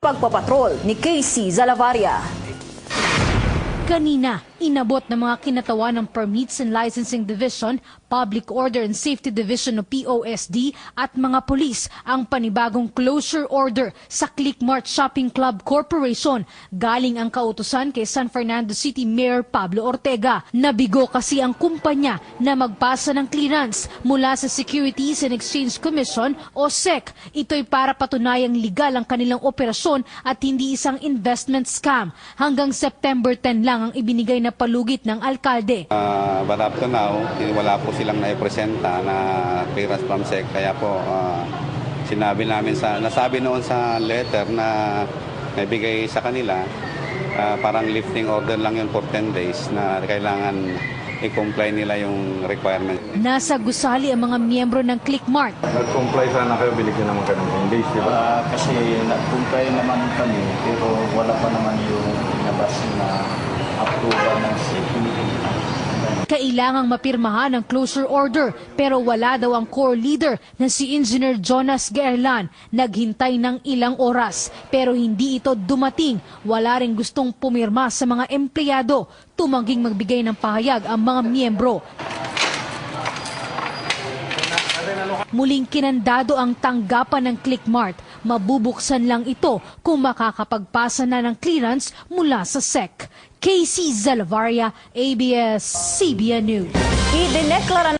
Pagpapatrol ni Casey Zalavaria. Kanina, inabot ng mga kinatawan ng Permits and Licensing Division, Public Order and Safety Division o POSD at mga pulis ang panibagong closure order sa Clickmart Shopping Club Corporation. Galing ang kautusan kay San Fernando City Mayor Pablo Ortega. Nabigo kasi ang kumpanya na magpasa ng clearance mula sa Securities and Exchange Commission o SEC. Ito'y para patunayang legal ang kanilang operasyon at hindi isang investment scam. Hanggang September 10 lang ang ibinigay na palugit ng alkalde. Uh, but up to now, wala po silang naipresenta na clearance from SEC. Kaya po, ah, sinabi namin sa, nasabi noon sa letter na naibigay sa kanila, ah, parang lifting order lang yun for 10 days na kailangan i-comply nila yung requirement. Nasa gusali ang mga miyembro ng Clickmart. Nag-comply sana kayo, binigyan naman kayo ng 10 days, di ba? Ah, kasi nag-comply naman kami pero wala pa naman approval ng city. Kailangang mapirmahan ang closure order pero wala daw ang core leader na si Engineer Jonas Gaerlan. Naghintay ng ilang oras pero hindi ito dumating. Wala rin gustong pumirma sa mga empleyado. Tumangging magbigay ng pahayag ang mga miyembro. Muling kinandado ang tanggapan ng Clickmart. Mabubuksan lang ito kung makakapagpasa na ng clearance mula sa SEC. Casey Zalavaria, ABS-CBN News. Idineklara